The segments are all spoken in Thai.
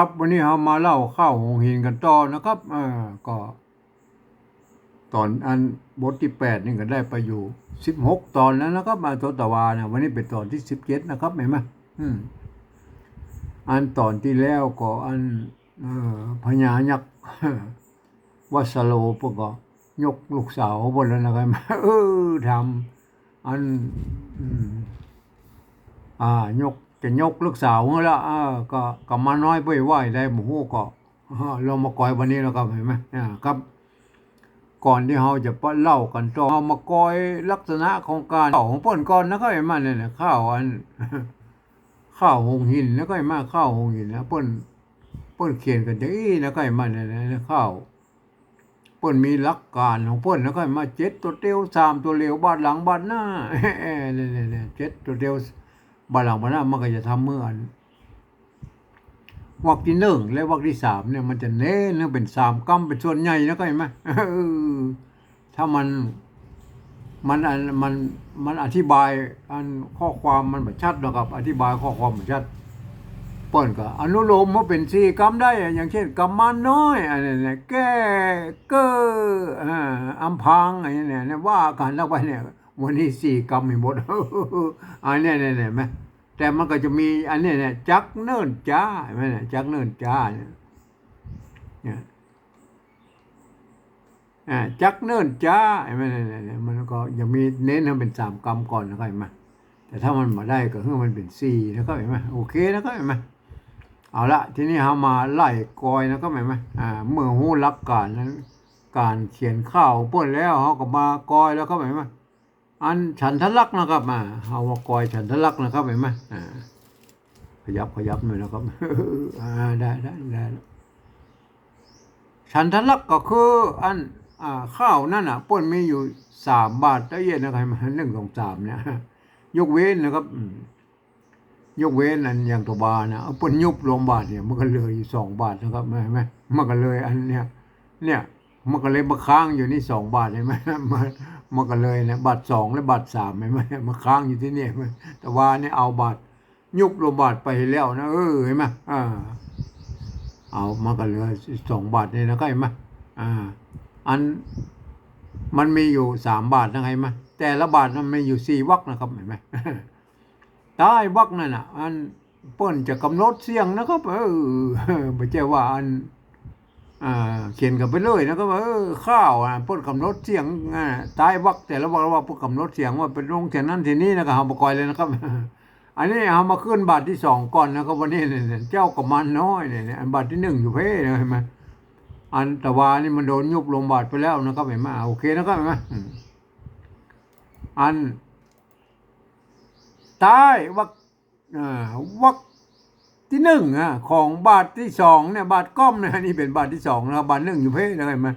ครับวันนี้เรามาเล่าข้าวหงหินกันต่อนะครับเออก็ ตอนอันบทที่แปดนี่ก็ได้ไปอยู่สิบหกตอนแล้วนะครับมาตัวตะวานะวันนี้เป็นตอนที่สิบเจ็ดนะครับเห็นไหมอืมอันตอนที่แล้วก็อันเออพญายักษ์วัสโลพวกก็ยกลูกสาวบนแล้วนะครับเออทำอันอ่ายก จะยกลูกสาวแล้วอ่าก็ก็มาน้อยไปไหวได้หมูก็เรามาก่อยวันนี้แล้วครับเห็นไหมอ่าครับ ก่อนที่เราจะเล่ากันต่อเรามาก่อยลักษณะของการข้าวของเปิ้นก่อนนะครับเห็นไหมเนี่ยข้าวอันข้าวหงหินแล้วก็เห็นมาข้าวหงหินนะเปิ้นเปิ้นเขียนกันจะอี้แล้วก็เห็นมาเนี่ยนะข้าวเปิ้นมีหลักการของเปิ้นแล้วก็เห็นมาเจ็ดตัวเดียวสามตัวเร็วบาดหลังบาดหน้าเนี่ยเนี่ยเจ็ดตัวเดียว บาลังบานามันก็จะทำเมื่อนวักที่หนึ่งและวักที่สามเนี่ยมันจะเน้นนะเป็นสามกำเป็นส่วนใหญ่นะก็เห็นไหมถ้ามันมันอันมันมันอธิบายอันข้อความมันแบบชัดนะครับ อธิบายข้อความแบบชัดเปิ้นก็อนุโลมว่าเป็นสี่กรรมได้ อย่างเช่นกรรมน้อยอันนี้เนี่ยแก้เก้ออัมพังอันนี้เนี่ยเนี่ยว่ากันแล้วไปเนี่ย วันนี้สี่กรรมมีหมดอันนี้เนี่ยเนี่ยไหมแต่มันก็จะมีอันนี้เนี่ยจักเนิ่นจ้าไหมเนี่ยจักเนิ่นจ้าเนี่ยอ่าจักเนิ่นจ้าไหมเนี่ยเนี่ยเนี่ยมันก็ยังมีเน้นให้เป็นสามกรรมก่อนนะครับเห็นไหมแต่ถ้ามันมาได้ก็ให้มันเป็นสี่นะครับเห็นไหมโอเคนะครับเห็นไหมเอาละทีนี้เามาไล่กอยนะครับเห็นไหมอ่าเมื่อหู้รักการนั้น การเขียนข้าวปิ้นแล้วเขาก็มากอยแล้วครับเห็นไหม อันฉันทะลักนะครับมาเอาว่ากอยฉันทะลักนะครับเห็นไหมอ่าขยับขยับหน่อยนะครับอ่าได้ได้ได้ฉันทะลักก็คืออันอ่าข้าวนั่นอะป้นมีอยู่สามบาทได้เย็นนะครับมันหนึ่งสองสามเนี่ยยกเว้นนะครับยกเว้นอันอย่างตัวบานะเอาป้นยุบลงบาทเนี่ย มันก็เลยอยู่สองบาทนะครับเห็นไหมมันก็เลยอันเนี้ยเนี่ยมันก็เลยมาค้างอยู่นี่สองบาทเห็นไหมมัน มันก็เลยเนี่ยบาทสองและบาทสามเห็นไหมมาค้างอยู่ที่นี่แต่ว่านี่เอาบาทยุบลงบาทไปแล้วนะเออเห็นไหมอ่าเอามันก็เลือสองบาทนี่นะก็เห็นไหมอ่า อันมันมีอยู่สามบาทนะเห็นไหมแต่ละบาทมันมีอยู่สี่วรรคนะครับเห็นไหมใต้วรรคนั่นน่ะ อันเปิ้นจะกำหนดเสียงนะครับเออไม่ใช่ว่าอัน เขียนกันไปเลยนะครับว่าเออข้าวอะพิ่นกำหนดเสียงตายวักแต่ละวักวักพิ่นกำหนดเสียงว่าเป็นลงเสียงนั้นทีนี้นะครับเฮาบ่ก่อยเลยนะครับ อันนี้เอามาขึ้นบาทที่สองก่อนนะครับวันนี้เนี่ยเจ้ากำมันน้อยเนี่ยอันบาทที่หนึ่งอยู่เพ่นะเห็นไหมอันตะวานี่มันโดนยุบลงบาทไปแล้วนะครับเห็นไหมโอเคนะครับเห็นไหมอืมอันตายวักอ่าวัก ที่หนึ่งอะของบาทที่สองเนี่ยบาทก้อมเนี่ยนี่เป็นบาทที่สองนะครับบาทหนึ่งอยู่เพ่นะครับเห็นไหม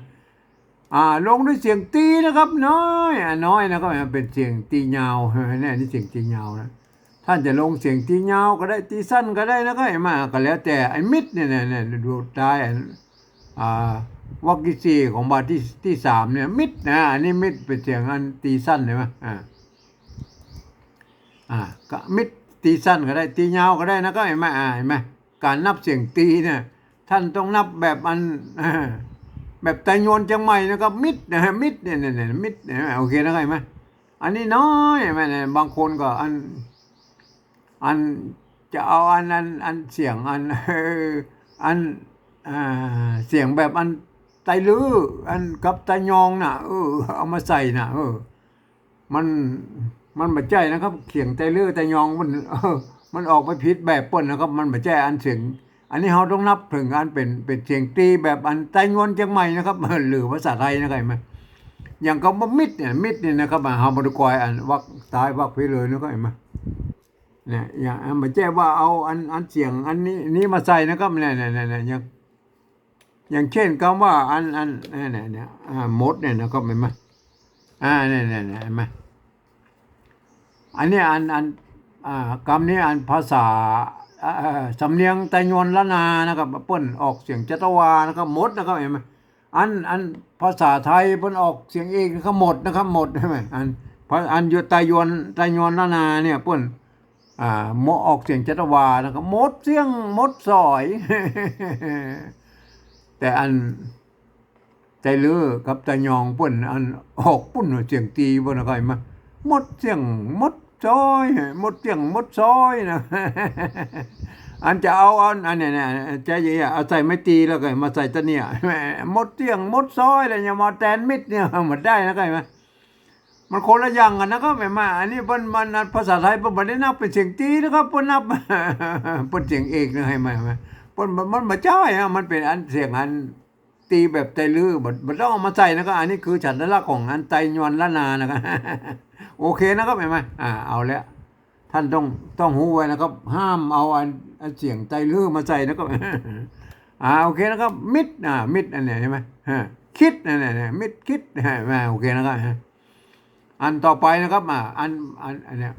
อ่าลงด้วยเสียงตีนะครับ น้อยอะน้อยนะครับเป็นเสียงตียาวเนี่ยนี่เสียงตียาวนะท่านจะลงเสียงตียาวก็ได้ตีสั้นก็ได้นะครับเห็นไหมก็แล้วแต่ไอ้มิดเนี่ยเนี่ยเนี่ยดูตายอ่าวักที่สี่ของบาทที่ที่สามเนี่ยมิดนะอันนี้มิดเป็นเสียงอันตีสั้นเห็นไหมอ่าอ่าก็มิด ตีสั้นก็ได้ตียาวก็ได้นะก็เห็นไหมอ่าเห็นไหมการนับเสียงตีเนี่ยท่านต้องนับแบบอันแบบไตโยนจังใหม่นะครับมิดนะฮะมิดเนี่ยเนี่ยมิดเนี่ยโอเคนะเห็นไหมอันนี้น้อยเห็นไหมเนี่ยบางคนก็อันอันจะเอาอันอันอันเสียงอันอันอ่าเสียงแบบอันไตลืออันกับไตยองน่ะเออเอามาใส่น่ะเออมัน มันบัใจนะครับเขียงไตเลือไตยองมันเออมันออกไปผิดแบบปิ้นนะครับ มันบัใจอันเสียงอันนี้เราต้องนับถึงอันเป็นเป็นเสียงตีแบบอันไตงวนจังใหม่นะครับหรือภาษาไทยนะครับไหมอย่างคำว่ามิดเนี่ยมิดเนี่ยนะครับเฮาบ่ได้กอยอันวักตายวักไปเลยนะครับเนไหมเนี่ยอย่างอันบัใจว่าเอาอันอันเสียงอันนี้นี้มาใส่นะครับเนี่ยเนี่ยเนี่ยเนี่ยอย่างอย่างเช่นคำว่าอันอันเนี่ยเนี่ยเนี่ยมดเนี่ยนะครับเห็นไหมอ่าเนี่ยเนี่ยเนี่ยเห็นไหม อันนี้อันอันอ่ากรรมนี้อันภาษาสำเนียงไตยวนละนานะครับเปิ้นออกเสียงจัตวานะครับหมดนะครับเห็นไหมอันอันภาษาไทยเปิ้นออกเสียงเองกนะครับหมดนะครับหมดใช่ไหมอันอันอยู่ไตยวนไตยวนละนาเนี่ยเปิ้นอ่าหมอออกเสียงจัตวานะครับมดเสียงมดซอย แต่อันใจเลือกับตะยองปิ้นอันออกปุ้นเสียงตีบ่นะใครมา มดเสียงหมดซอยหมดเสียงหมดซอยนะอันจะเอาอันอันเนี้ยเนี่ยใจเย็นๆเอาใส่ไม่ตีแล้วก็มาใส่ตะเนี่ยหมดเสียงหมดซอยแล้วอย่ามาแตนมิดเนี่ยหมดได้นะใครมามันคนละอย่างกันนะครับแม่มาอันนี้เป็นมันภาษาไทยเปิ้นบ่ได้นับเป็นเสียงตีนะครับเป็นนับเปิ้นเสียงเอกนะให้มามาเปิ้นมันมันบ่ใช่อะมันเป็นอันเสียงอันตีแบบไตลือบัดต้องเอามาใส่นะครับอันนี้คือฉันลักษณ์ของอันไตยวนละนานะครับ โอเคนะครับเห็นไหมอ่าเอาแล้วท่านต้องต้องหูไว้นะครับ ห้ามเอาอันอันเสียงไตลือมาใส่นะครับอ่าโอเคนะครับมิดอ่ามิดอันนี้ใช่ไหมฮะคิดอันเนี้มิดคิดฮะมาโอเคนะครับอันต่อไปนะครับอ่าอันอันอันเนี้ย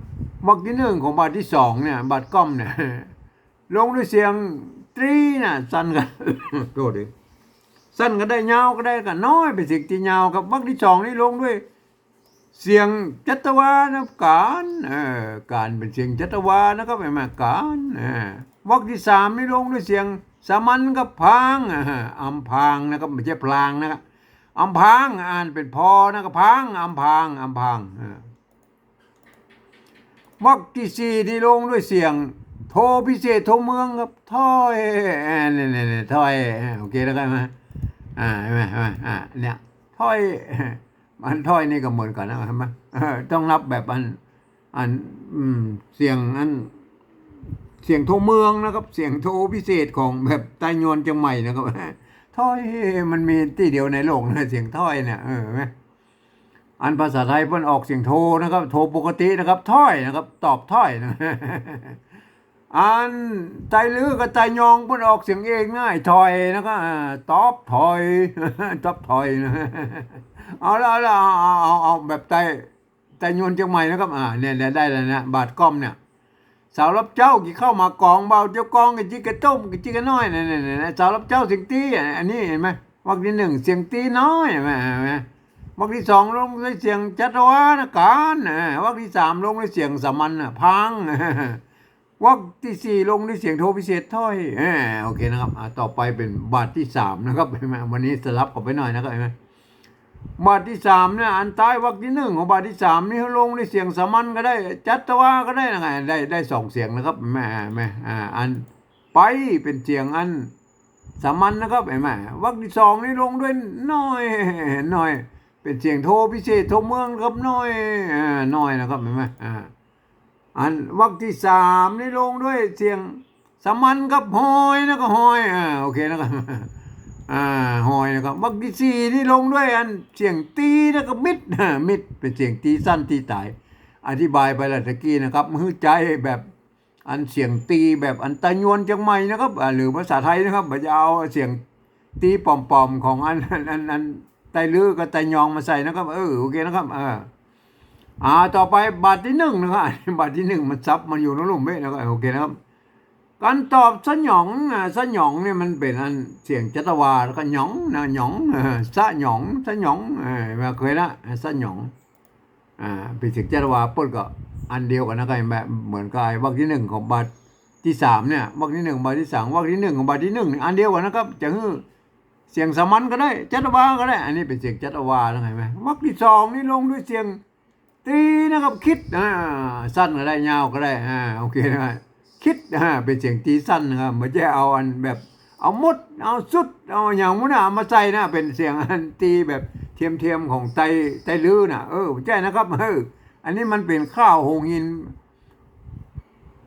บทที่หนึ่งของบทที่สองเนี่ยบทก้อมเนี่ยลงด้วยเสียงตรีน่ะสั้นกันโทษดิสั้นก็ได้ยาวก็ได้ก็น้อยเป็นสียงที่ยาวครับวรรที่สองนี่ลงด้วย เสียงจัตวานะการเออการเป็นเสียงจัตวานะครับไม่มาการเออวรรคที่สามนี่ลงด้วยเสียงสามัญกับพางอ่าอัมพางนะครับไม่ใช่พลางนะครับอัมพางอ่านเป็นพอนะครับพางอัมพางอัมพางวรรคที่สี่นี่ลงด้วยเสียง โทพิเศษโทเมืองครับถ้อยเนี่ยเนี่ยถ้อยโอเคแล้วกันไหมอ่าไหมใช่ไหมอ่าเนี่ยถ้อย มันถ้อยนี่ก็เหมือนกันนะใช่ไหมต้องรับแบบอันอันอืมเสียงอันเสียงโทเมืองนะครับ เสียงโทพิเศษของแบบไต้ยวนจังใหม่นะครับถ้อยมันมีที่เดียวในโลกนะเสียงถ้อยเนี่ยเออไหมอันภาษาไทยเพิ่นออกเสียงโทนะครับ โทปกตินะครับถ้อยนะครับ ตอบถ้อยนะอันไตลือกับไตยองเพิ่นออกเสียงเองง่ายถอยนะครับตอบถอยตอบถอยนะ เอาละเอาละเอาเอาเอาเอาแบบไตไตยวนเชียงใหม่นะครับอ่าเนี่ยได้แล้วนะบาทก้อมเนี่ยสาวรับเจ้ากี่เข้ามากองเบาเจ้ากองกับจิกกระต้มกับจิกกระน้อยเนี่ยเนี่ยเนี่ยสาวรับเจ้าเสียงตีอันนี้เห็นไหมวรรคที่หนึ่งเสียงตีน้อยเห็นไหมวรรคที่สองลงด้วยเสียงจัตวานการอ่าวรรคที่สามลงด้วยเสียงสามัญน่ะพังวรรคที่สี่ลงด้วยเสียงโทพิเศษถ้อยโอเคนะครับอ่าต่อไปเป็นบาทที่สามนะครับเห็นไหมวันนี้สลับกันไปหน่อยนะครับเห็นไหม บาทที่สามเนี่ยอันใต้วรรคที่หนึ่งของบาทที่สามนี่ลงด้วยเสียงสามัญก็ได้ จัตวาก็ได้นะไงได้ได้สองเสียงนะครับแม่แม่อ่าอันไปเป็นเสียงอันสามัญนะครับเห็นไหมวรรคที่สองนี่ลงด้วยน้อยน้อย เป็นเสียงโทพิเศษโทเมืองครับน้อยอ่าน้อยนะครับเห็นไหมอ่าอันวรรคที่สามนี่ลงด้วยเสียงสามัญกับหอยนะก็หอยอ่าโอเคนะครับ อ่าหอยนะครับวรรคที่สี่นี่ลงด้วยอันเสียงตีนะก็มิดมิดเป็นเสียงตีสั้นตีตาย อธิบายไปแล้วตะกี้นะครับมือใจแบบอันเสียงตีแบบอันตะยวนจังไม่นะครับหรือภาษาไทยนะครับจะเอาเสียงตีปอมๆของอันอันอันอันไตลือกับไตยองมาใส่นะครับ เออโอเคนะครับเอออ่าต่อไปบาทที่หนึ่งนะครับบาทที่หนึ่งมันซับมันอยู่ในหลุมเบ้นะครับโอเคนะครับ การตอบสยองอะสยองเนี่ยมันเป็นอันเสียงจัตวาแล้วก็หยองนะหยองสะหยองสะหยองมาเคยละสะหยองอ่าเป็นเสียงจัตวาปุ๊บก็อันเดียวกันนะครับแบบเหมือนกับวรรคที่หนึ่งของบาทที่สามเนี่ยวรรคที่หนึ่งบาทที่สามวรรคที่หนึ่งของบาทที่หนึ่งอันเดียวกันนะครับจะคือเสียงสามัญก็ได้ จัตวาก็ได้ อันนี้เป็นเสียงจัตวาแล้วไงไหมวรรคที่สองนี่ลงด้วยเสียงตีนะครับคิดอ่าสั้นก็ได้ยาวก็ได้อ่าโอเคนะครับ คิดอ่าเป็นเสียงตีสั้นนะครับไม่ใช่เอาอันแบบเอามด เอาสุด เอาอย่างมุนเอามาใส่นะเป็นเสียงอันตีแบบเทียมเทียมๆของไตไตลื้อนะเออใช่นะครับเอออันนี้มันเป็นข้าวหงหิน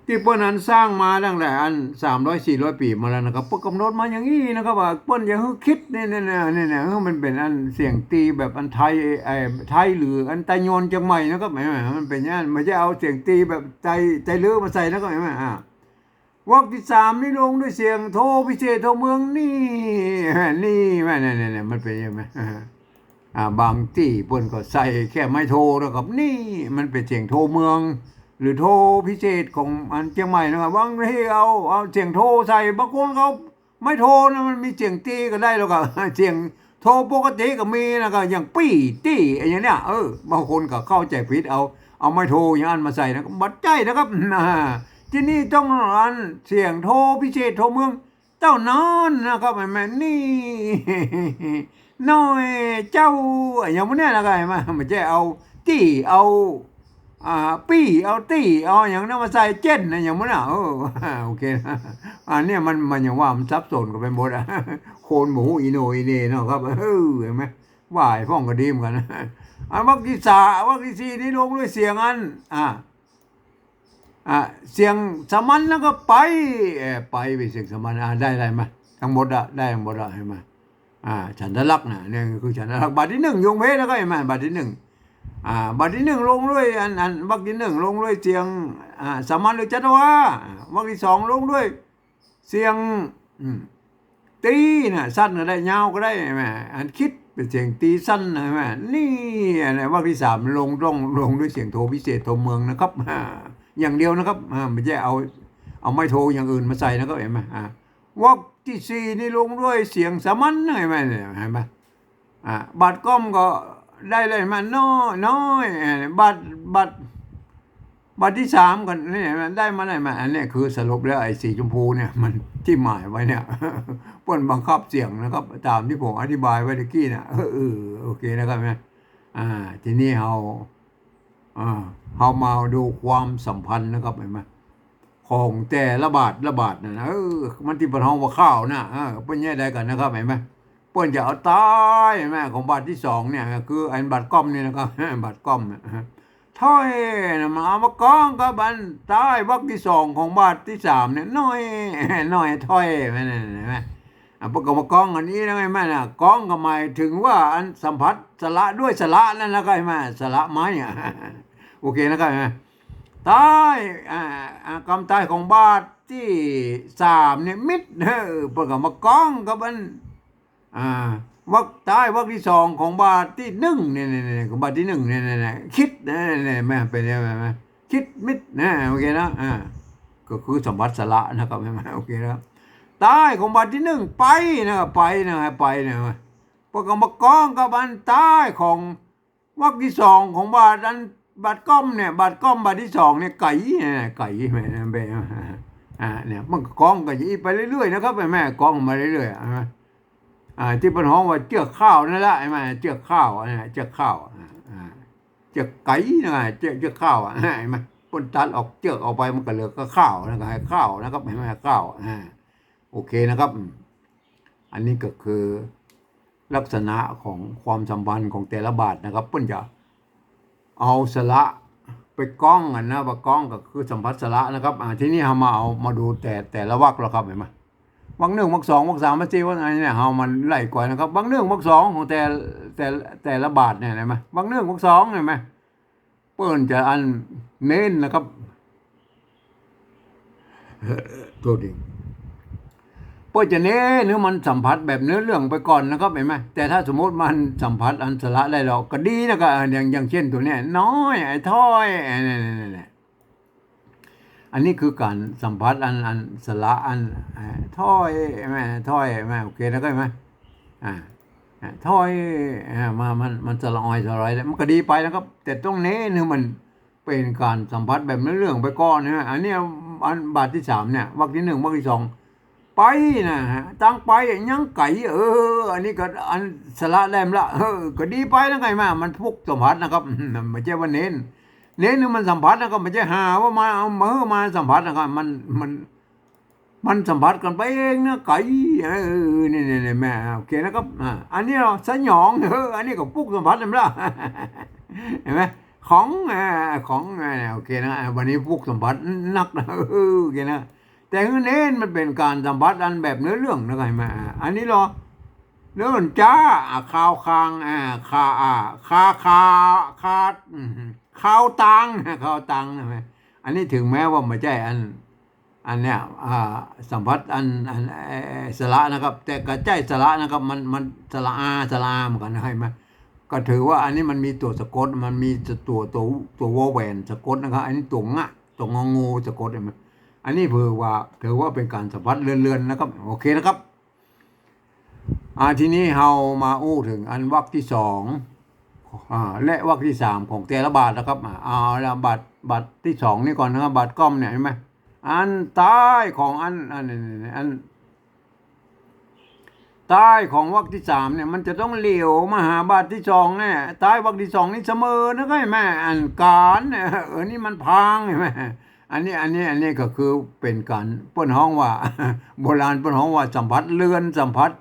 ที่เปิ้นนั้นสร้างมาตั้งแต่อันสามร้อยสี่ร้อยปีมาแล้วนะครับเปิ้นกำหนดมาอย่างนี้นะครับว่าเปิ้นอย่าให้คิดเนี่ยเนี่ยเนี่ยเนี่ยเนี่ยมันเป็นอันเสียงตีแบบอันไทยไอ้ไทยหรืออันไตโยนจังใหม่นะครับแหมมันเป็นอย่างนั้นไม่ใช่เอาเสียงตีแบบไตไตลือมาใส่นะครับแหมอ่าวรรคที่สามนี่ลงด้วยเสียงโทพิเศษโทเมืองนี่นี่แม่เนี่ยเนี่ยมันเป็นยังไงอ่าบางที่เปิ้นก็ใส่แค่ไม่โทนะครับนี่มันเป็นเสียงโทเมือง หรือโทรพิเศษของอันเชียงใหม่นะครับบางทีเอาเอาเสียงโทรใส่บางคนเขาไม่โทรนะมันมีเสียงตีก็ได้แล้วก็เสียงโทรปกติก็มีนะครับอย่างปี้ตี้อะไรอย่างเนี้ยเออบางคนก็เข้าใจผิดเอา เอาไม้โทรอย่างอันมาใส่นะกับบัดใจนะครับอ่าที่นี่ต้องอันเสียงโทรพิเศษโทรเมืองเจ้านอนนะครับแม่นี่น้อยเจ้าอย่างพวกเนี้ยนะครับมาไม่ใช่เอาตี้เอา อ่าปี้เอาตี้เอาอย่างนั้นมาใส่เจนนะอย่างนี้ยเออโอเคนะอันเนี้ยมันมันอย่างว่ามันซับซ้อนกันไปหมดอะโคนหมูอีโนอีเนเนาะครับเออเห็นไหมว่ายฟ้องกระดีมกันอันวักที่สาวักที่สี่นี่ลงด้วยเสียงอันอ่าอ่าเสียงสมัญแล้วก็ไปไปไปเสียงสมัญอ่าได้ได้มาทั้งหมดอะได้ทั้งหมดอะเห็นไหมอ่าฉันทลักษณ์นะเนี่ยคือฉันทลักษณ์บาทที่หนึ่งยงเพชรแล้วก็เห็นไหมบาทที่หนึ่ง อ่าบาทที่หนึ่งลงด้วยอันอันวักที่หนึ่งลงด้วยเสียงอ่าสามัญหรือจัตวาอ่าวักที่สองลงด้วยเสียงตีนะสั้นก็ได้ยาวก็ได้เห็นไหมอันคิดเป็นเสียงตีสั้นนะเห็นไหมนี่อะไรวักที่สามลงลงลงด้วยเสียงโทพิเศษโทเมืองนะครับอ่าอย่างเดียวนะครับอ่าไม่ใช่เอาเอาไม้โทอย่างอื่นมาใส่นะครับเห็นไหมอ่าวอกที่สี่นี่ลงด้วยเสียงสามัญเห็นไหมเนี่ยเห็นไหมอ่าบัตรก้อมก็ ได้เลยมาน้อยน้อยบัตรบัตรบัตรที่สามกันนี่เห็นได้มาได้มาอันนี้คือสรุปแล้วไอ้สีชมพูเนี่ยมันที่หมายไว้เนี่ยป้นบังคับเสียงนะครับ ตามที่ผมอธิบายไว้ตะกี้นะเออโอเคนะครับแม่อ่า ทีนี้เราอ่าเรามาดูความสัมพันธ์นะครับเห็นไหมของแต่ละบาทละบาทนะเออมันที่ปนห้องว่าข้าวนะเออเป็นแย่ได้กันนะครับเห็นไหม เปิ้นจะเอาตายเห็นไหมของบาทที่สองเนี่ยคืออันบาทก้อมนี่นะครับบาทก้อมถ้อยนะมาเอามากองกับบันตายวักที่สองของบาทที่สามเนี่ยน้อยน้อยถ้อยเห็นไหมเห็นไหมอะกกรรมกองอันนี้นะแม่น่ะกองก็หมายถึงว่าอันสัมผัสสละด้วยสละนั่นนะก็แม่สละไม้อะโอเคนะครับไหมตายอ่าอ่ากำตายของบาทที่สามเนี่ยมิดเออปิดกับมากองกับมัน อ่าวักตายวักที่สองของบาทที่หนึ่งเนี่ยเนี่ยของบาทที่หนึ่งเนี่ยเนี่ยคิดเนี่ยเนี่ยแม่เป็นยังไงแม่คิดมิดนะโอเคนะอ่าก็คือสมบัติสละนะครับแม่โอเคนะครับตายของบาทที่หนึ่งไปนะครับไปนะไปนะครับเปิดกับมากองกับมันตายของวักที่สองของบาทอันบาทก้อมเนี่ยบาทก้อมบาทที่สองเนี่ยไก่เนี่ยไก่แม่นะแม่อ่าเนี่ยมันก็กองกันยีไปเรื่อยๆนะครับแม่แม่กองมาเรื่อยๆอ่า ที่เป็นห้องว่าเจือกข้าวนั่นแหละไอ้แม่เจือกข้าวอะเจือกข้าวอ่าเจือกไก่นะเจือกเจือกข้าวอะไอ้แม่ปนตัดออกเจือกออกไปมันก็เหลือก็ข้าวนะครับให้ข้าวนะครับไอ้แม่ข้าวอ่าโอเคนะครับ อันนี้ก็คือลักษณะของความสัมพันธ์ของแต่ละบาทนะครับเพิ่นจะเอาสละไปก้องกันนะว่าก้องก็คือสัมผัสสละนะครับอ่าทีนี้เรามาเอามาดูแต่แต่ละวรรคแล้วครับเห็นไหม วรรคหนึ่งวรรคสองวรรคสามวรรคสี่วรรคอะไรเนี่ยเรามันไล่ก่อนนะครับวรรคหนึ่งวรรคสองของแต่แต่แต่ละบาทเนี่ยเห็นไหมวรรคหนึ่งวรรคสองเห็นไหมเปิ้นจะอันเน้นนะครับตัวดีเพื่อจะเน้นเนื้อมันสัมผัสแบบเนื้อเรื่องไปก่อนนะครับเห็นไหมแต่ถ้าสมมติมันสัมผัสอันสละได้เราก็ดีนะก็อย่างอย่างเช่นตัวเนี้ยน้อยไอ้ถ้อยไอ้นี่นี่นี่ อันนี้คือการสัมผัสอันอันสละอันถ้อยแม่ถ้อยแม่โอเคนะก็ไหมอ่าถ้อยอ่มามันมันสละออยสลายแล้วมันก็ดีไปนะครับ แต่ต้องเน้เนื้อมันเป็นการสัมผัสแบบเรื่องไปก่อนนะอันนี้อันบาทที่สามเนี่ยวรรคที่หนึ่งวรรคที่สองไปนะฮะตั้งไปยังไก่เออ อันนี้ก็อันสละแลมละเออก็ดีไปแล้วไงมามันพุกสัมผัสนะครับไม่ใช่ว่าเน้น เน้นนี่มันสัมผัสนะครับไม่ใช่หาว่ามาเอามือมาสัมผัสนะครับมันมัน มันสัมผัสกันไปเองนะไก่เออนี่นี่นี่แม่โอเคนะครับอันนี้เราสยองเอออันนี้ก็พุกสัมผัสเลยละเห็นไหมของอ่าของอ่าโอเคนะวันนี้พุกสัมผัสนักนะเออโอเคนะแต่เน้นมันเป็นการสัมผัสอันแบบเนื้อเรื่องนะไงมาอันนี้เหรอเนื้อจ้าข่าวคางอ่าคาอ่าคาคาคาอืม ข่าวตังข่าวตังนะไหมอันนี้ถึงแม้ว่าไม่ใช่อันอันเนี้ยอ่าสัมผัสอันอันเออสระนะครับ แต่กระใจสระนะครับมันมันสระอาสระอาเหมือนกันใช่ไหมก็ถือว่าอันนี้มันมีตัวสะกดมันมีตัวตัวตัววอแหวนสะกดนะครับ อันนี้ตัวงะตัวงองูสะกดเห็นไหมอันนี้เพื่อว่าถือว่าเป็นการสัมผัสเลื่อนๆนะครับ โอเคนะครับอ่าทีนี้เรามาอู้ถึงอันวรรคที่สอง และวรรคที่สามของแต่ละบาทนะครับอ่าเอาละบาทบาทที่สองนี่ก่อนนะครับบาทก้อมเนี่ยเห็นไหมอันใต้ของอันอันอันใต้ของวรรคที่สามเนี่ยมันจะต้องเหลียวมาหาบาทที่สองเนี่ยใต้วรรคที่สองนี่เสมอนะก็เห็นไหมอันการเนี่ยเออนี่มันพังเห็นไหมอันนี้อันนี้อันนี้ก็คือเป็นการเปิ้นห้องว่า โบราณเปิ้นห้องว่าสัมผัสเลือนสัมผัส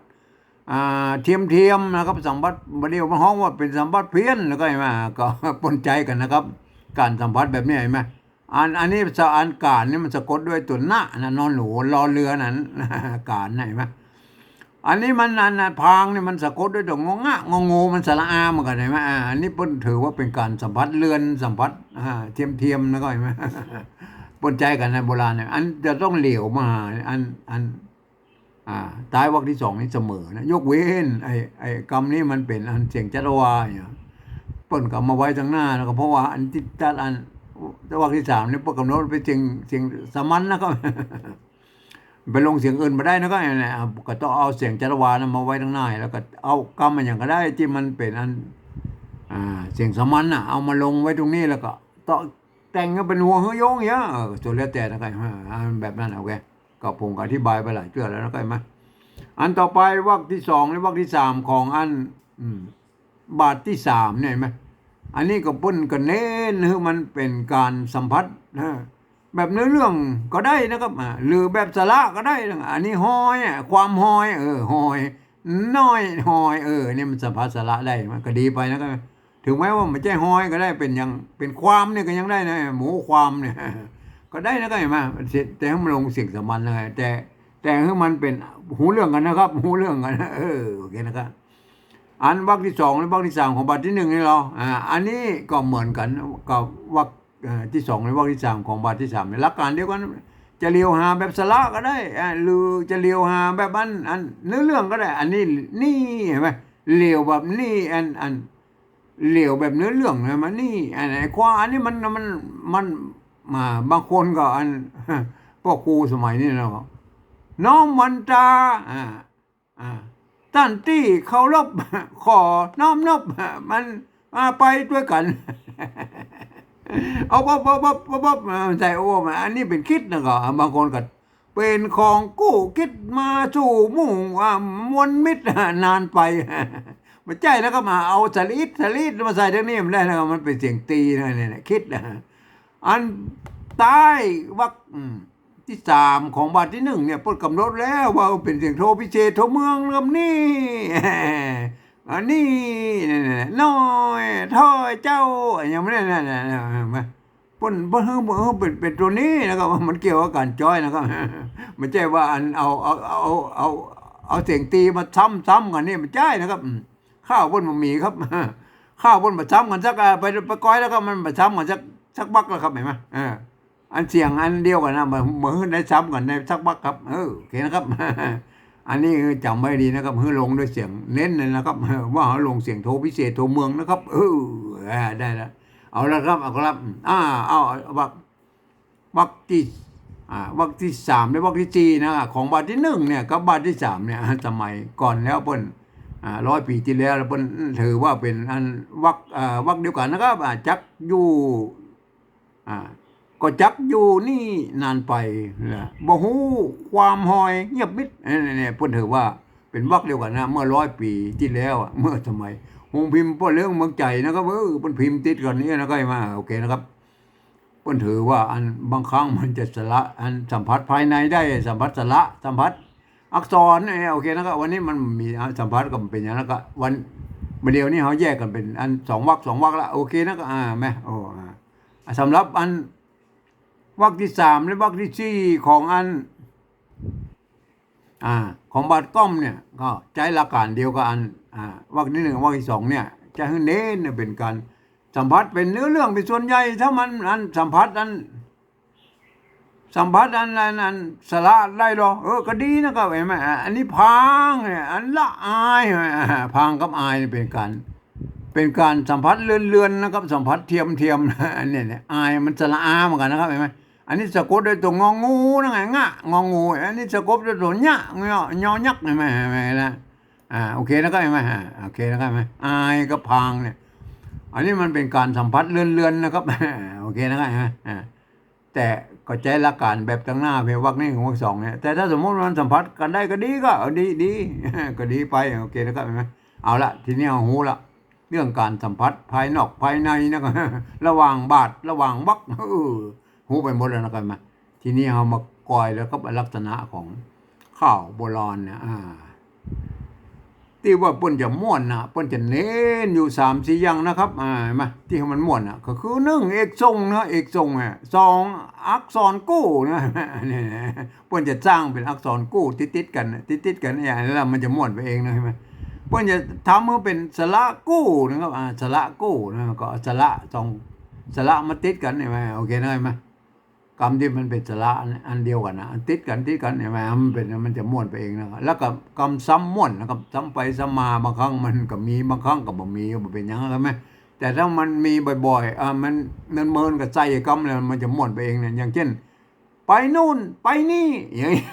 เทียมเทียมนะครับสัมผัสบเดียวมันห้องว่าเป็นสัมผัสเพี้ยนแล้วก็เห็นไหมก็ปนใจกันนะครับ การสัมผัสแบบนี้เห็นไหมอันอันนี้สะอันการนี่มันสะกดด้วยตัวหน้านะนอนหนูรอเรือนั้นการนะเห็นไหมอันนี้มันอันพางนี่มันสะกดด้วยตัวงงะงองูมันสระอาเหมือนกันเห็นไหมอ่าอันนี้เปิ้นถือว่าเป็นการสัมผัสเลือนสัมผัสเทียมเทียมๆนะก็เห็นไหมปนใจกันนะโบราณเนี่ยอันจะต้องเหลียวมาอันอัน อ่าตายวรรคที่สองนี่เสมอนะยกเว้นไอ้ไอ้กรรมนี้มันเป็นอันเสียงจัตวาเนี่ยเปิ้นก็เอามาไว้ทางหน้าแล้วก็เพราะว่าอันที่จัดอันวรรคที่สามนี่เปิ้นกำหนดเป็นเสียงเสียงสมัญนะครับไปลงเสียงอื่นมาได้นะก็เนี่ยอะก็ต้องเอาเสียงจัตวานะมาไว้ทางหน้าแล้วก็เอากรรมมันอย่างก็ได้ที่มันเป็นอันอ่าเสียงสมัญน่ะเอามาลงไว้ตรงนี้แล้วก็ต้องแต่งก็เป็นหัวเฮยโยงเงี้ยเออส่วนแล้วแต่นะครับแบบนั้นโอเคก็ ผมก็อธิบายไปหลายเชื่อแล้วนะก็เห็นไหมอันต่อไปวรรคที่สองและวรรคที่สามของอันอบาทที่สามเนี่ยเห็นไหมอันนี้ก็ป้นกันเน้นคือมันเป็นการสัมผัสนะแบบเนื้อเรื่องก็ได้นะครับหรือแบบสาระก็ได้นะอันนี้ห้อยความห้อย เออห้อยน้อยห้อยเออเนี่ยมันสัมผัสสาระได้มันก็ดีไปนะก็ถึงแม้ว่ามันจะห้อยก็ได้เป็นย่างเป็นความเนี่ยก็ยังได้นะหมูความเนี่ย ก็ได้นะก็เห็นไหมแต่ให้มันลงเสียงสามัญนะแต่แต่ให้มันเป็นหูเรื่องกันนะครับ หูเรื่องกันเออโอเคนะครับอันวรรคที่สองและวรรคที่สามของบาทที่หนึ่งนี่เหรออ่าอันนี้ก็เหมือนกันกับวรรคที่สองและวรรคที่สามของบาทที่สามในหลักการเดียวกันจะเลียวหาแบบสละก็ได้อ่าหรือจะเลียวหาแบบอันอันเนื้อเรื่องก็ได้ อันนี้นี่เห็นไหมเลียวแบบนี่อันอันเลียวแบบเนื้อเรื่องนะมันนี่อันไหนความอันนี้มันมันมัน มาบางคนก็อันพวกครูสมัยนี้นะก็น้อมวันตาอ่าอ่าท่านที่เคารพขอน้อมนบมันมาไปด้วยกัน เอาปั๊บปั๊บปั๊บปั๊บปั๊บใส่โอ้มาอันนี้เป็นคิดนะก็บางคนก็เป็นของกู้คิดมาสู่มุ่งว่ามวลมิตรนานไปมันใจแล้วก็มาเอาสลิดสลิดมาใส่ตรงนี้มันได้นะมันเป็นเสียงตีนะเนี่ยคิดนะ อันใต้วักที่สามของบาทที่หนึ่งเนี่ยเปิดกำหนดแล้วว่าเป็นเสียงโทพิเศษโทเมืองลำนี้อันนี้น้อยถ้อยเจ้าอย่างไม่ได้นั่นๆมาปนปนเฮ้เฮ้เป็นเป็นตัวนี้นะครับมันเกี่ยวกับการจอยนะครับไม่ใช่ว่าอันเอาเอาเอาเอาเอาเสียงตีมาซ้ำซ้ำกันนี่มันใช่นะครับข้าวบนบะหมี่ครับ ข้าวบนมาซ้ำกันสักไปไปก้อยแล้วก็มันมาซ้ำกันสัก สักบักแล้วครับเห็นไหมเอออันเสียงอันเดียวกันนะเหมือนเหมือนได้ซ้ำกันในสักบักครับ เออโอเคนะครับ อันนี้จำไว้ดีนะครับเพื่อลงด้วยเสียงเน้นเลยนะครับว่าเขาลงเสียงโทพิเศษโทเมืองนะครับ เออได้แล้วเอาละครับเอาครับอ่าเอาวักวักที่อ่าวักที่สามและวักที่สี่นะของบาทที่หนึ่งเนี่ยกับบาทที่สามเนี่ยสมัยก่อนแล้วเปิ้นอ่าร้อยปีที่แล้วเปิ้นถือว่าเป็นอันวักอ่าวักเดียวกันนะครับจักอยู่ อ่าก็จักอยู่นี่นานไปนะบ่ฮู้ความหอยเงียบมิดเนี่ยเพิ่นถือว่าเป็นวรรคเดียวกันนะ เมื่อร้อยปีที่แล้วอะเมื่อสมัยหงพิมพ์ป้นเรื่องเมืองใจนะครับเออเพิ่นพิมพ์ติดกันนี่นะก็มาโอเคนะครับเพิ่นถือว่าอันบางครั้งมันจะสละอันสัมผัสภายในได้สัมผัสสละสัมผัสอักษรเนี่ยโอเคนะครับวันนี้มันมีสัมผัสก็เป็นอย่างนั้นก็วันเดียวนี้เขาแยกกันเป็นอันสองวรรคสองวรรคละโอเคนะก็อ่าแม่โอ้ สำหรับอันวรรคที่สามและวรรคที่สี่ของอันอ่าของบาดก้อมเนี่ยก็ใช้หลักการเดียวกับอันอ่าวรรคที่หนึ่งวรรคที่สองเนี่ยจะให้เน้นเนี่ยเป็นการสัมผัสเป็นเนื้อเรื่องเป็นส่วนใหญ่ถ้ามันอันสัมผัสอันสัมผัสอันอันอันสละได้หรอเออก็ดีนะครับเห็นไหมอันนี้พังเนี่ยอันละอายพังกับอายเป็นการ เป็นการสัมผัสเลื่อนๆนะครับ สัมผัสเทียมเทียมๆอันเนี้ยเนี่ยอายมันสละอาเหมือนกันนะครับเห็นไหมอันนี้สะกดด้วยตัวงองูนะไงงะงองูอันนี้สะกดด้วยตัวญะงอยอยักเห็นไหมเห็นไหมนะอ่าโอเคนะครับเห็นไหมโอเคนะครับเห็นไหมอายกับพังเนี่ย อันนี้มันเป็นการสัมผัสเลื่อนๆนะครับโอเคนะครับอ่าแต่ก็ใจละการแบบตั้งหน้าเพียงวักนี้ของวักสองเนี่ยแต่ถ้าสมมติมันสัมผัสกันได้ก็ดีก็ดีดีก็ดีไปโอเคนะครับเห็นไหมเอาละทีนี้เอาหูละ รื่องการสัมผัสภายนอกภายในนะครับระหว่างบาทระหว่างวักเออหูไปหมดแล้วนะครับเห็นไหมทีนี้เอามากอยแล้วก็ลักษณะของข้าวโบราณเนี่ยอ่าที่ว่าเปิ้นจะม่วนนะเปิ้นจะเน้นอยู่สามสี่อย่างนะครับอ่ามาที่มันม่วนอะก็คือหนึ่งเอกทรงนะเอกทรงอะสองอักษรกู้นะนี่นะเปิ้นจะสร้างเป็นอักษรกู้ติดๆกันติดติดกันอย่างนี้แล้วมันจะม่วนไปเองนะเห็นไหม เปิ้นจะทำให้เป็นสระกู้นะครับอ่าสระกู้นะก็เอาสระสองสระมาติดกันเห็นไหมโอเคนะเห็นไหมกรรมที่มันเป็นสระอันเดียวกันนะติดกันติดกันเนี่ยมันเป็นมันจะม้วนไปเองนะครับแล้วก็กรรมซ้ำม้วนนะครับซ้ำไปซ้ำมาบางครั้งมันก็มีบางครั้งก็บ่มีก็บ่เป็นอย่างนั้ไหมแต่ถ้ามันมีบ่อยๆอ่ามันมันเมินกับใจกรรมแล้วมันจะม้วนไปเองเนี่ยอย่างเช่น ไปนู่นไปนี่อย่างเงี้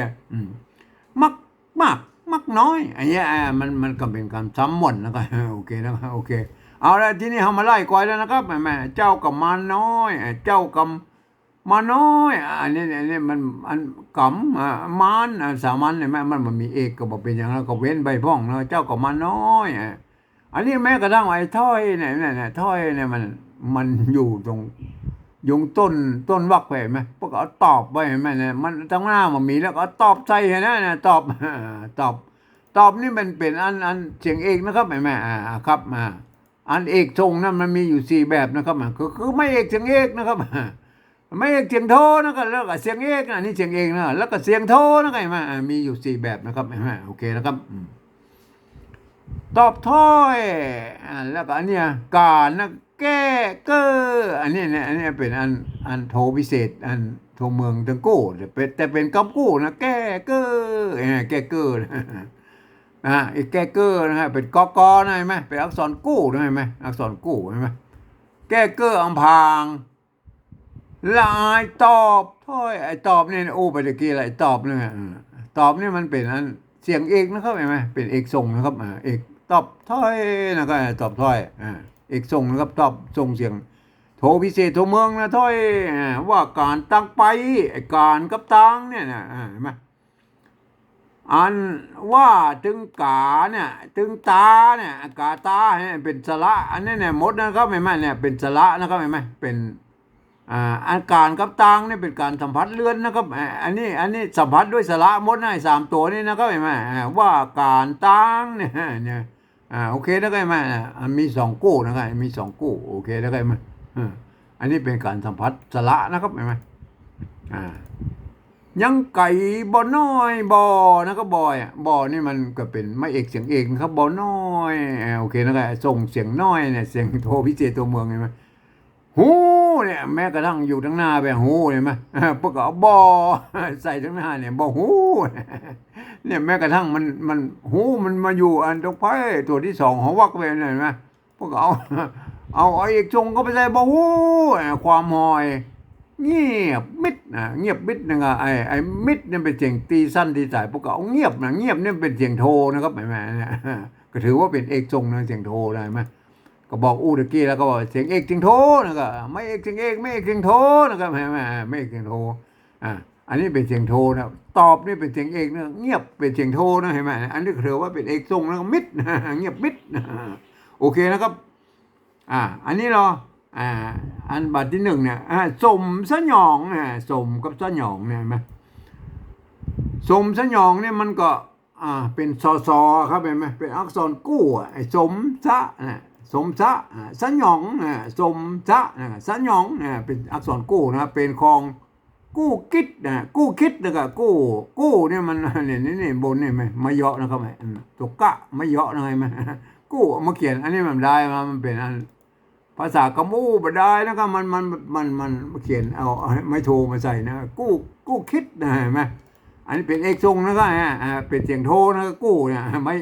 ยมมักมาก มักน้อยอ้เหี้มันมันก็เป็นการซ้ำม้วนนะครับโอเคนะครับโอเค เอาละทีนี้เฮามาไล่ก่อยแล้วนะครับแม่แม่เจ้ากับมาน้อย เจ้ากับมาน้อยอันนี้อันนี้มันอันกำอะมานสามัญเนี่ยแม่มันมันมีเอกก็บอกเป็นอย่างนั้นก็เว้นใบพ้องเนาะเจ้าก็มาน้อยอันนี้แม้กระทั่งไอ้ถ้อยเนี่ยเนี่ยเนี่ยถ้อยเนี่ยมันมันอยู่ตรง ยุงต้นต้นวักไปไหมพวกเอาตอบไปเห็นไหมเนี่ยมันตั้งหน้ามันมีแล้วก็ตอบใส่เห็นไหมเนี่ยตอบตอบ ตอบนี่มันเป็นอันอันเสียงเอกนะครับเห็นไหมอ่าครับอ่าอันเอกทรงนั้นมันมีอยู่สี่แบบนะครับอะคือคือไม่เอกเสียงเอกนะครับไม่เอกเสียงโทนะครับแล้วก็เสียงเอกนะนี่เสียงเอกนะแล้วก็เสียงโทนะครับเห็นไหมอ่ามีอยู่สี่แบบนะครับเห็นไหมโอเคนะครับตอบถ้อยอ่าแล้วก็อันเนี้ยการนะ แก้เกออันนี้เนี่ยอันนี้เป็นอันอันโทพิเศษ อันโทเมืองตังโก้แต่เป็นแต่เป็นกำกู้นะแก้เกอเอแก้เกอนะอ่าอีกแก้เกอนะฮะเป็นกอกอนะเห็นไหมเป็นอักษรกู้นะเห็นไหมอักษรกู้เห็นไหมแก้เกออัมพางลายตอบถ้อยไอ้ตอบเนี่ยโอ้ไปตะกี้อะไรตอบเนี่ยตอบเนี่ยมันเป็นอันเสียงเอกนะครับเห็นไหมเป็นเอกทรงนะครับอ่าเอกตอบถ้อยนะครับตอบถ้อยอ่า เอกทรงนะครับตอบทรงเสียง โทพิเศษโทเมืองนะถ้อยว่าการตั้งไปไอ้การกับตังเนี่ยนะอ่าเห็นไหมอันว่าถึงกาเนี่ยถึงตาเนี่ยกาตาเนี่ยเป็นสระอันนี้เนี่ยมดนะครับเห็นไหมเนี่ยเป็นสระนะครับเห็นไหมเป็นอ่าอันการกับตังเนี่ยเป็นการสัมผัสเลื่อนนะครับอันนี้อันนี้สัมผัสด้วยสระมดนะไอ้สามตัวนี่นะครับเห็นไหมอ่าว่าการตังเนี่ยเนี่ย อ่าโอเคนะครับเห็นไหมอ่าอ่ามีสองกู้นะครับมีสองกู้โอเคนะครับเห็นไหมอ่าอันนี้เป็นการสัมผัสสละนะครับเห็นไหมอ่ายังไก่บ่อน้อยบ่อนะครับบ่อยบ่อนี่มันก็เป็นไม่เอกเสียงเอกนะครับบ่อน้อยโอเคนะครับส่งเสียงน้อยเนี่ยเสียงโทพิเศษตัวเมืองเห็นไหมหู เนี่ยแม้กระทั่งอยู่ทั้งหน้าแบบหูเห็นไหมพวกเอาบอใส่ทั้งหน้าเนี่ยบอหูเนี่ยแม้กระทั่งมันมันหูมันมาอยู่อันตรงไพ่ตัวที่สองของวักไปเห็นไหมพวกเอาเอาไอ้เอกชงก็ไปใส่บอหูความหอย เงียบมิดนะเงียบมิดนะไอ้ไอ้มิดเนี่ยเป็นเสียงตีสั้นตีสายพวกเอาเงียบนะเงียบเนี่ยเป็นเสียงโทนะครับเห็นไหมเนี่ยก็ถือว่าเป็นเอกชงนะเสียงโทได้ไหม ก็บอกอู้ตะกี้แล้วก็บอกเสียงเอกเสียงโทนะครับไม่เอกเสียงเอกไม่เอกเสียงโทนะครับไม่ไม่ไม่เอกเสียงโทอ่าอันนี้เป็นเสียงโทนะตอบนี่เป็นเสียงเอกนะเงียบเป็นเสียงโทนะเห็นไหมอันนี้ถือว่าเป็นเอกทรงแล้วก็มิดนะเงียบมิดนะโอเคนะครับ อ่า อันนี้เราอ่า อันบัตรที่หนึ่งเนี่ยอ่าสมสยองนี่ยสมกับสยองเนี่ยเห็นไหมสมสยองเนี่ยมันก็ อ่า เป็นซอซอครับเห็นไหมเป็นอักษรกู้อะไอ้สมซะนะ สมซะสัญญองสมซะสัญญองเป็นอักษรกู้นะเป็นของกู้คิดนะกู้คิดนะครับกู้กู้เนี่ยมันเนี่ยนี่นี่บนนี่ไหมมาเยาะนะครับอืมตัวกะมาเยาะนะไหมกู้มาเขียน อันนี้มันได้มามันเป็นอันภาษากะมูบได้นะครับมันมันมันมันเขียนเอาไม่โทรมาใส่นะกู้กู้คิดนะเห็นไหมอันนี้เป็นเอกทรงนะครับอ่าเป็นเสียงโทนะกู้เนี่ยไม่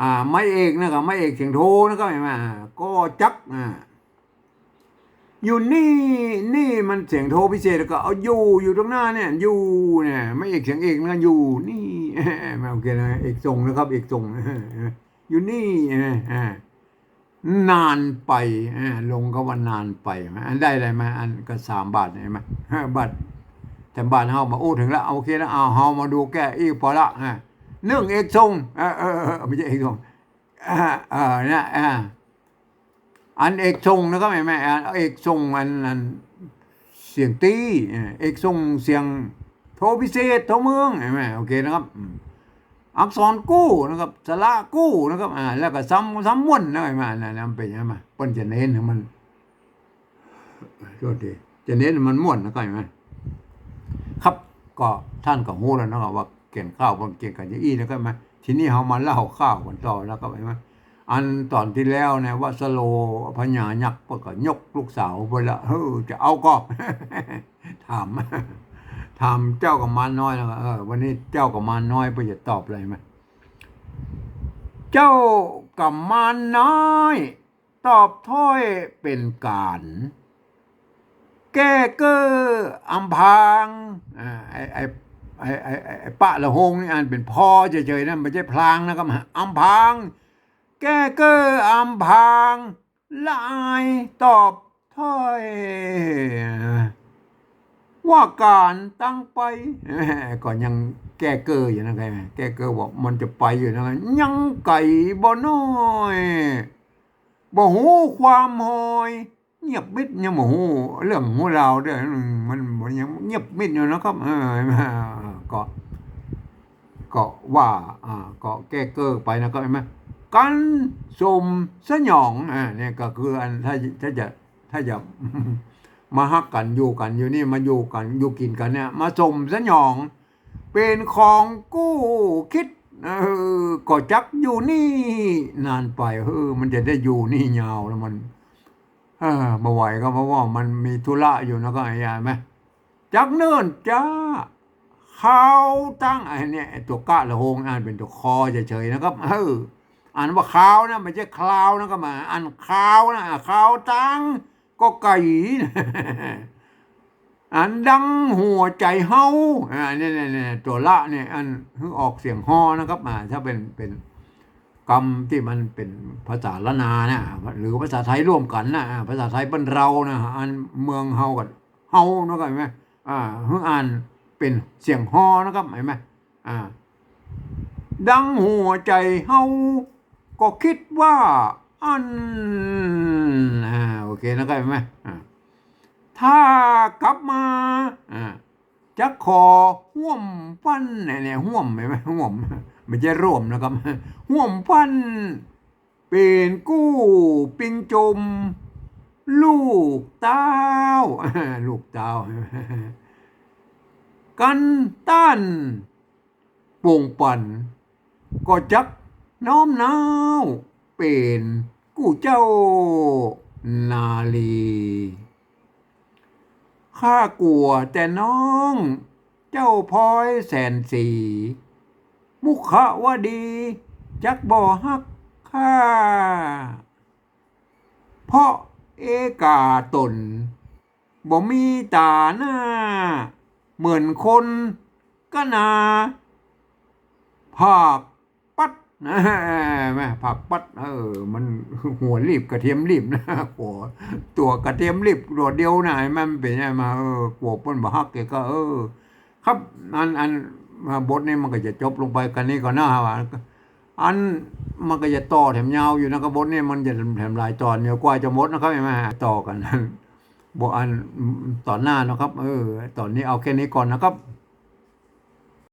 อ่าไม่เอกนะครับไม่เอกเสียงโทนะครับเห็นไหมก็จักอ่าอยู่นี่นี่มันเสียงโทพิเศษแล้วก็เอาอยู่อยู่ตรงหน้าเนี่ยอยู่เนี่ยไม่เอกเสียงเอกนะอยู่นี่มาโอเคนะเอกทรงนะครับ เอกทรงอยู่นี่นานไปลงก็ว่านานไปอันได้อะไรมาอันก็สามบาทเห็นไหมาบาทแต่บาทเฮามาโอ้ถึงแล้วโอเคแล้วเอาเฮามาดูแก้อีกพอละฮะ เนื่องเอกทรงเออเออไม่ใช่เอกทรงอ่าเออเนี่ยอ่าอันเอกทรงนะครับแม่แม่เอกทรงอันอันเสียงตีเอกทรงเสียงโทพิเศษโทเมืองเห็นไหมโอเคนะครับอักษรกู้นะครับสระกู้นะครับอ่าแล้วก็ซ้ำซ้ำม้วนนะไอ้มานั่นะมันเป็นยังไงมาเปิ้นจะเน้นให้มันโทษทีจะเน้นให้มันม้วนนะก็เห็นไหมครับก็ท่านก็รู้แล้วนะครับว่า เก่งข้าวคนเก่งกันจะอี้นะก็ไหมทีนี้เฮามาเล่าข้าวกันต่อแล้วก็เห็นไหมอันตอนที่แล้วนี่ยว่าสโลพญายักษ์เพิ่นก็ยกลูกสาวเพิ่นละเฮ้อจะเอาก็ถามถามเจ้ากับมารน้อยแล้วเออวันนี้เจ้ากับมารน้อยเพื่อจะตอบอะไรไหมเจ้ากับมารน้อย ตอบถ้อยเป็นการ แก้เก้ออำพางอ่าไอไอ ไอไอไอ้ไอปะละหงนี่อ่านเป็นพ่อเฉยๆนะไม่ใช่พลางนะครับอำพาง แก้เก้ออำพางลายตอบถ้อยว่าการตั้งไปก็ยังแก้เกออยู่นะไงแก้เกอบอกมันจะไปอยู่นะไงยังไก่บ่น้อยบ่หูความหอยเงียบมิดยังบ่หูเรื่องหูเราเด้ออืมมันมันยังเงียบมิดอยู่นะครับเออ ก็ก็ว่าอ่าก็แก้เกอไปนะก็เห็นไหมกันสมสยองอ่าเนี่ยก็คืออันถ้าถ้าจะถ้าจะมาฮักกันอยู่กันอยู่นี่มาอยู่กันอยู่กินกันเนี่ย มาสมสยอง เป็นของกู้คิดเออก็จักอยู่นี่ นานไปเออมันจะได้อยู่นี่ยาวแล้วมัน เออมาไหวก็เพราะว่ามันมีธุระอยู่นะก็ไอ้ยายไหมจักเนิ่นจ้า เขาตั้งไอ้เนี่ยตัวกะละโหงอ่านเป็นตัวคอเฉยๆนะครับเอออ่านว่าขาวนะไม่ใช่คลาวนะก็มาอ่านขาวนะขาวตั้งก็ไก่อันดังหัวใจเฮาอ่าเนี่ยเนี่ยเนี่ยตัวละเนี่ยอันคือออกเสียงฮอนะครับอ่าถ้าเป็นเป็นกรรมที่มันเป็นภาษาละนานะหรือภาษาไทยร่วมกันนะภาษาไทยเป็นเรานะอันเมืองเฮากับเฮานะครับเห็นไหมอ่าคืออ่าน เป็นเสียงฮอนะครับเห็นไหมอ่าดังหัวใจเฮาก็คิดว่าอันอ่าโอเคนะครับเห็นไหมอ่าถ้ากลับมาอ่าจะขอห่วมฟันเนี่ยเนี่ยห่วมไหมไหมห่วมไม่ใช่ร่วมนะครับห่วมฟันเป็นกู้ปิงจม ลูกเต้า ลูกเต้า กันต้านโป่งปั่นก็จักน้อมน้าวเป็นกู้เจ้านาลีข้ากลัวแต่น้อง เจ้าพลอยแสนสี มุขะว่าดี จักบ่ฮักข้า เพราะเอกาตนบ่มีตาหน้า เหมือนคนก็นาภาคปัดนะแม่ผักปัดเออ มันหัวรีบกระเทียมรีบนะหัวตัวกระเทียมรีบโดดเดียวหนะไอ้มันเป็นไงมาเออกลัวป้นบ่ฮักแกก็ เออ ครับอันอันบทนี้มันก็จะจบลงไปกันนี้ก่อนหน้าว่าอันมันก็จะต่อแถมยาวอยู่นะครับบทนี้มันจะแถมหลายตอนเดียวกว่าจะหมดนะครับเห็นไหมต่อกัน บอกอันตอนหน้านะครับ เออ ตอนนี้เอาแค่นี้ก่อนนะครับ